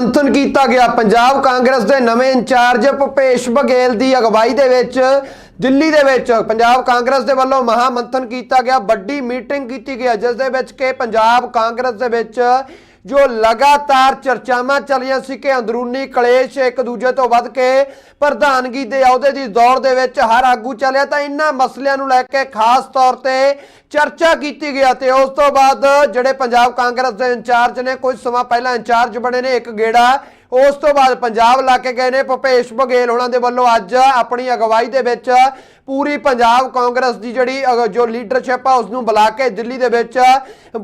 ਮੰਥਨ ਕੀਤਾ ਗਿਆ। ਪੰਜਾਬ ਕਾਂਗਰਸ ਦੇ ਨਵੇਂ ਇੰਚਾਰਜ ਭੁਪੇਸ਼ ਬਘੇਲ ਦੀ ਅਗਵਾਈ ਦੇ ਵਿੱਚ ਦਿੱਲੀ ਦੇ ਵਿੱਚ ਪੰਜਾਬ ਕਾਂਗਰਸ ਦੇ ਵੱਲੋਂ ਮਹਾ ਮੰਥਨ ਕੀਤਾ ਗਿਆ। ਵੱਡੀ ਮੀਟਿੰਗ ਕੀਤੀ ਗਈ ਜਿਸ ਦੇ ਵਿੱਚ ਕਿ ਪੰਜਾਬ ਕਾਂਗਰਸ ਦੇ ਵਿੱਚ ਜੋ ਲਗਾਤਾਰ ਚਰਚਾਵਾਂ ਚੱਲੀਆਂ ਸੀ ਕਿ ਅੰਦਰੂਨੀ ਕਲੇਸ਼ ਇੱਕ ਦੂਜੇ ਤੋਂ ਵੱਧ ਕੇ ਪ੍ਰਧਾਨਗੀ ਦੇ ਅਹੁਦੇ ਦੀ ਦੌੜ ਦੇ ਵਿੱਚ ਹਰ ਆਗੂ ਚੱਲਿਆ, ਤਾਂ ਇਹਨਾਂ ਮਸਲਿਆਂ ਨੂੰ ਲੈ ਕੇ ਖਾਸ ਤੌਰ ਤੇ ਚਰਚਾ ਕੀਤੀ ਗਿਆ ਤੇ ਉਸ ਤੋਂ ਬਾਅਦ ਜਿਹੜੇ ਪੰਜਾਬ ਕਾਂਗਰਸ ਦੇ ਇੰਚਾਰਜ ਨੇ, ਕੁਝ ਸਮਾਂ ਪਹਿਲਾਂ ਇੰਚਾਰਜ ਬਣੇ ਨੇ ਇੱਕ ਗੇੜਾ, ਉਸ ਤੋਂ ਬਾਅਦ ਪੰਜਾਬ ਲਾ ਕੇ ਗਏ ਨੇ। ਭੁਪੇਸ਼ ਬਘੇਲ ਉਹਨਾਂ ਦੇ ਵੱਲੋਂ ਅੱਜ ਆਪਣੀ ਅਗਵਾਈ ਦੇ ਵਿੱਚ ਪੂਰੀ ਪੰਜਾਬ ਕਾਂਗਰਸ ਦੀ ਜਿਹੜੀ ਜੋ ਲੀਡਰਸ਼ਿਪ ਆ ਉਸ ਨੂੰ ਬੁਲਾ ਕੇ ਦਿੱਲੀ ਦੇ ਵਿੱਚ,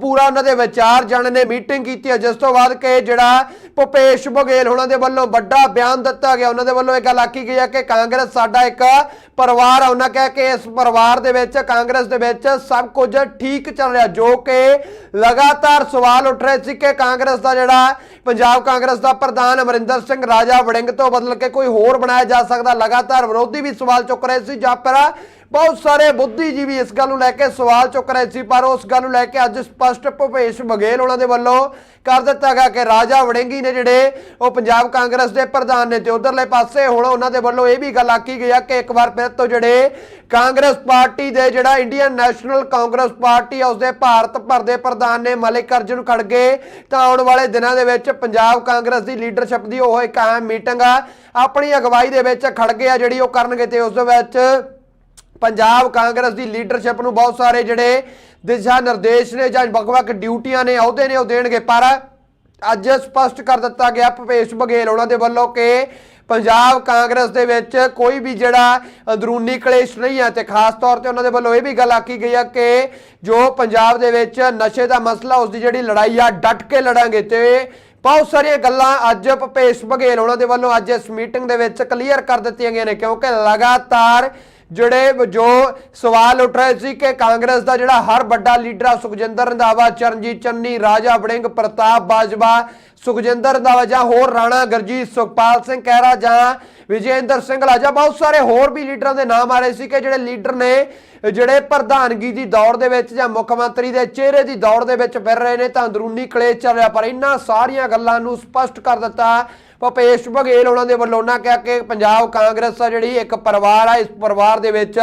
ਪੂਰਾ ਉਹਨਾਂ ਦੇ ਵਿਚਾਰ ਜਾਣਨ ਨੇ ਮੀਟਿੰਗ ਕੀਤੀ ਹੈ। ਜਿਸ ਤੋਂ ਬਾਅਦ ਕਿ ਜਿਹੜਾ ਭੁਪੇਸ਼ ਬਘੇਲ ਉਹਨਾਂ ਦੇ ਵੱਲੋਂ ਵੱਡਾ ਬਿਆਨ ਦਿੱਤਾ ਗਿਆ। ਉਹਨਾਂ ਦੇ ਵੱਲੋਂ ਇਹ ਗੱਲ ਆਖੀ ਗਈ ਹੈ ਕਿ ਕਾਂਗਰਸ ਸਾਡਾ ਇੱਕ ਪਰਿਵਾਰ ਆ। ਉਹਨਾਂ ਕਹਿ ਕੇ ਇਸ ਪਰਿਵਾਰ ਦੇ ਵਿੱਚ, ਕਾਂਗਰਸ ਦੇ ਵਿੱਚ ਸਭ ਕੁਝ ਠੀਕ ਚੱਲ ਰਿਹਾ। ਜੋ ਕਿ ਲਗਾਤਾਰ ਸਵਾਲ ਉੱਠ ਰਹੇ ਸੀ ਕਿ ਕਾਂਗਰਸ ਦਾ ਜਿਹੜਾ ਪੰਜਾਬ ਕਾਂਗਰਸ ਦਾ ਪ੍ਰਧਾਨ ਅਮਰਿੰਦਰ ਸਿੰਘ ਰਾਜਾ ਵੜਿੰਗ ਤੋਂ ਬਦਲ ਕੇ ਕੋਈ ਹੋਰ ਬਣਾਇਆ ਜਾ ਸਕਦਾ, ਲਗਾਤਾਰ ਵਿਰੋਧੀ ਵੀ ਸਵਾਲ ਚੁੱਕ ਰਹੇ ਸੀ, ਜਾਂ ਪਰ ਬਹੁਤ ਸਾਰੇ ਬੁੱਧੀਜੀਵੀ ਇਸ ਗੱਲ ਨੂੰ ਲੈ ਕੇ ਸਵਾਲ ਚੁੱਕ ਰਹੇ ਸੀ, ਪਰ ਉਸ ਗੱਲ ਨੂੰ ਲੈ ਕੇ ਅੱਜ ਸਪਸ਼ਟ ਭੁਪੇਸ਼ ਬਘੇਲ ਉਹਨਾਂ ਦੇ ਵੱਲੋਂ ਕਰ ਦਿੱਤਾ ਗਿਆ ਕਿ ਰਾਜਾ ਵੜਿੰਗੀ ਨੇ ਜਿਹੜੇ ਉਹ ਪੰਜਾਬ ਕਾਂਗਰਸ ਦੇ ਪ੍ਰਧਾਨ ਨੇ ਤੇ ਉਧਰਲੇ ਪਾਸੇ ਹੁਣ ਉਹਨਾਂ ਦੇ ਵੱਲੋਂ ਇਹ ਵੀ ਗੱਲ ਆਖੀ ਗਈ ਆ ਕਿ ਇੱਕ ਵਾਰ ਫਿਰ ਤੋਂ ਜਿਹੜੇ ਕਾਂਗਰਸ ਪਾਰਟੀ ਦੇ ਜਿਹੜਾ ਇੰਡੀਅਨ ਨੈਸ਼ਨਲ ਕਾਂਗਰਸ ਪਾਰਟੀ ਆ, ਉਸਦੇ ਭਾਰਤ ਭਰ ਦੇ ਪ੍ਰਧਾਨ ਨੇ ਮਲਿਕ ਅਰਜੁਨ ਖੜਗੇ, ਤਾਂ ਆਉਣ ਵਾਲੇ ਦਿਨਾਂ ਦੇ ਵਿੱਚ ਪੰਜਾਬ ਕਾਂਗਰਸ ਦੀ ਲੀਡਰਸ਼ਿਪ ਦੀ ਉਹ ਇੱਕ ਅਹਿਮ ਮੀਟਿੰਗ ਆ। ਆਪਣੀ ਅਗਵਾਈ ਦੇ ਵਿੱਚ ਖੜਗੇ ਆ ਜਿਹੜੀ ਉਹ ਕਰਨਗੇ ਤੇ ਉਸ ਦੇ ਵਿੱਚ ਪੰਜਾਬ ਕਾਂਗਰਸ ਦੀ ਲੀਡਰਸ਼ਿਪ ਨੂੰ ਬਹੁਤ ਸਾਰੇ ਜਿਹੜੇ ਦਿਸ਼ਾ ਨਿਰਦੇਸ਼ ਨੇ ਜਾਂ ਵੱਖ-ਵੱਖ ਡਿਊਟੀਆਂ ਨੇ, ਅਹੁਦੇ ਨੇ ਉਹ ਦੇਣਗੇ। ਪਰ ਅੱਜ ਸਪਸ਼ਟ ਕਰ ਦਿੱਤਾ ਗਿਆ ਭੁਪੇਸ਼ ਬਘੇਲ ਉਹਨਾਂ ਦੇ ਵੱਲੋਂ ਕਿ ਪੰਜਾਬ ਕਾਂਗਰਸ ਦੇ ਵਿੱਚ ਕੋਈ ਵੀ ਜਿਹੜਾ ਅੰਦਰੂਨੀ ਕਲੇਸ਼ ਨਹੀਂ ਹੈ ਤੇ ਖਾਸ ਤੌਰ ਤੇ ਉਹਨਾਂ ਦੇ ਵੱਲੋਂ ਇਹ ਵੀ ਗੱਲ ਆਖੀ ਗਈ ਆ ਕਿ ਜੋ ਪੰਜਾਬ ਦੇ ਵਿੱਚ ਨਸ਼ੇ ਦਾ ਮਸਲਾ ਉਸ ਦੀ ਜਿਹੜੀ ਲੜਾਈ ਆ, ਡਟ ਕੇ ਲੜਾਂਗੇ ਤੇ ਬਹੁਤ ਸਾਰੀਆਂ ਗੱਲਾਂ ਅੱਜ ਭੁਪੇਸ਼ ਬਘੇਲ ਉਹਨਾਂ ਦੇ ਵੱਲੋਂ ਅੱਜ ਇਸ ਮੀਟਿੰਗ ਦੇ ਵਿੱਚ ਕਲੀਅਰ ਕਰ ਦਿੱਤੀਆਂ ਗਈਆਂ ਨੇ ਕਿਉਂਕਿ ਲਗਾਤਾਰ ਜਿਹੜੇ ਜੋ ਸਵਾਲ ਉੱਠ ਰਹੇ ਸੀ ਕਿ ਕਾਂਗਰਸ ਦਾ ਜਿਹੜਾ ਹਰ ਵੱਡਾ ਲੀਡਰ ਆ, ਸੁਖਜਿੰਦਰ ਰੰਧਾਵਾ, ਚਰਨਜੀਤ ਚੰਨੀ, ਰਾਜਾ ਵੜਿੰਗ, ਪ੍ਰਤਾਪ ਬਾਜਵਾ, ਸੁਖਜਿੰਦਰ ਰੰਧਾਵਾ ਜਾਂ ਹੋਰ ਰਾਣਾ ਗਰਜੀਤ ਸੁਖਪਾਲ ਸਿੰਘ ਕਹਿਰਾ ਜਾਂ ਵਿਜੇਂਦਰ ਸਿੰਘਲਾ ਜਾਂ ਬਹੁਤ ਸਾਰੇ ਹੋਰ ਵੀ ਲੀਡਰਾਂ ਦੇ ਨਾਮ ਆ ਰਹੇ ਸੀ ਕਿ ਜਿਹੜੇ ਲੀਡਰ ਨੇ, ਜਿਹੜੇ ਪ੍ਰਧਾਨਗੀ ਦੀ ਦੌੜ ਦੇ ਵਿੱਚ ਜਾਂ ਮੁੱਖ ਮੰਤਰੀ ਦੇ ਚਿਹਰੇ ਦੀ ਦੌੜ ਦੇ ਵਿੱਚ ਫਿਰ ਰਹੇ ਨੇ, ਤਾਂ ਅੰਦਰੂਨੀ ਕਲੇਸ਼ ਚੱਲ ਰਿਹਾ, ਪਰ ਇਹਨਾਂ ਸਾਰੀਆਂ ਗੱਲਾਂ ਨੂੰ ਸਪਸ਼ਟ ਕਰ ਦਿੱਤਾ ਭੁਪੇਸ਼ ਬਘੇਲ ਉਹਨਾਂ ਦੇ ਵੱਲੋਂ ਉਹਨਾਂ ਕਿਹਾ ਕਿ ਪੰਜਾਬ ਕਾਂਗਰਸ ਆ ਜਿਹੜੀ ਇੱਕ ਪਰਿਵਾਰ ਆ, ਇਸ ਪਰਿਵਾਰ ਦੇ ਵਿੱਚ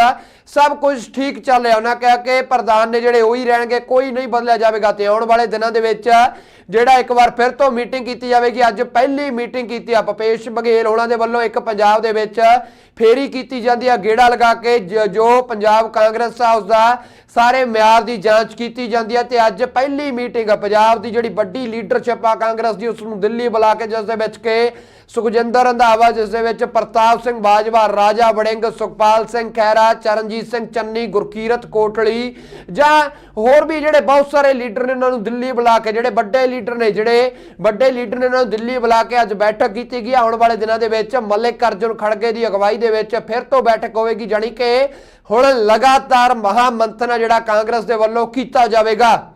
ਸਭ ਕੁਝ ਠੀਕ ਚੱਲ ਰਿਹਾ। ਉਹਨਾਂ ਕਿਹਾ ਕਿ ਪ੍ਰਧਾਨ ਨੇ ਜਿਹੜੇ ਉਹੀ ਰਹਿਣਗੇ, ਕੋਈ ਨਹੀਂ ਬਦਲਿਆ ਜਾਵੇਗਾ ਤੇ ਆਉਣ ਵਾਲੇ ਦਿਨਾਂ ਦੇ ਵਿੱਚ ਜਿਹੜਾ ਇੱਕ ਵਾਰ ਫਿਰ ਤੋਂ ਮੀਟਿੰਗ ਕੀਤੀ ਜਾਵੇਗੀ, ਅੱਜ ਪਹਿਲੀ ਮੀਟਿੰਗ ਕੀਤੀ ਆ। ਭੁਪੇਸ਼ ਬਘੇਲ ਉਹਨਾਂ ਦੇ ਵੱਲੋਂ ਇੱਕ ਪੰਜਾਬ ਦੇ ਵਿੱਚ ਫੇਰੀ ਕੀਤੀ ਜਾਂਦੀ ਆ, ਗੇੜਾ ਲਗਾ ਕੇ ਜ- ਜੋ ਪੰਜਾਬ ਕਾਂਗਰਸ ਆ ਉਸ ਦਾ ਸਾਰੇ ਮਿਆਰ ਦੀ ਜਾਂਚ ਕੀਤੀ ਜਾਂਦੀ ਹੈ ਤੇ ਅੱਜ ਪਹਿਲੀ ਮੀਟਿੰਗ ਪੰਜਾਬ ਦੀ ਜਿਹੜੀ ਵੱਡੀ ਲੀਡਰਸ਼ਿਪ ਆ ਕਾਂਗਰਸ ਦੀ ਉਸ ਨੂੰ ਦਿੱਲੀ ਬੁਲਾ ਕੇ ਜਿਸ ਦੇ ਵਿੱਚ ਕਿ ਸੁਖਜਿੰਦਰ ਰੰਧਾਵਾ, ਜਿਸ ਦੇ ਵਿੱਚ ਪ੍ਰਤਾਪ ਸਿੰਘ ਬਾਜਵਾ, ਰਾਜਾ ਵੜਿੰਗ, ਸੁਖਪਾਲ ਸਿੰਘ ਖਹਿਰਾ, ਚਰਨਜੀਤ ਸਿੰਘ ਚੰਨੀ, ਗੁਰਕੀਰਤ ਕੋਟਲੀ ਜਾਂ ਹੋਰ ਵੀ ਜਿਹੜੇ ਬਹੁਤ ਸਾਰੇ ਲੀਡਰ ਨੇ ਉਹਨਾਂ ਨੂੰ ਦਿੱਲੀ ਬੁਲਾ ਕੇ, ਜਿਹੜੇ ਵੱਡੇ ਲੀਡਰ ਨੇ, ਜਿਹੜੇ ਵੱਡੇ ਲੀਡਰ ਨੇ ਉਹਨਾਂ ਨੂੰ ਦਿੱਲੀ ਬੁਲਾ ਕੇ ਅੱਜ ਬੈਠਕ ਕੀਤੀ ਗਈ ਆਉਣ ਵਾਲੇ ਦਿਨਾਂ ਦੇ ਵਿੱਚ ਮਲਿਕ ਅਰਜੁਨ ਖੜਗੇ ਦੀ ਅਗਵਾਈ ਦੇ ਵਿੱਚ ਫਿਰ ਤੋਂ ਬੈਠਕ ਹੋਵੇਗੀ, ਜਾਣੀ ਕਿ ਹੁਣ ਲਗਾਤਾਰ ਮਹਾ ਮੰਥਨ ਆ ਜਿਹੜਾ ਕਾਂਗਰਸ ਦੇ ਵੱਲੋਂ ਕੀਤਾ ਜਾਵੇਗਾ।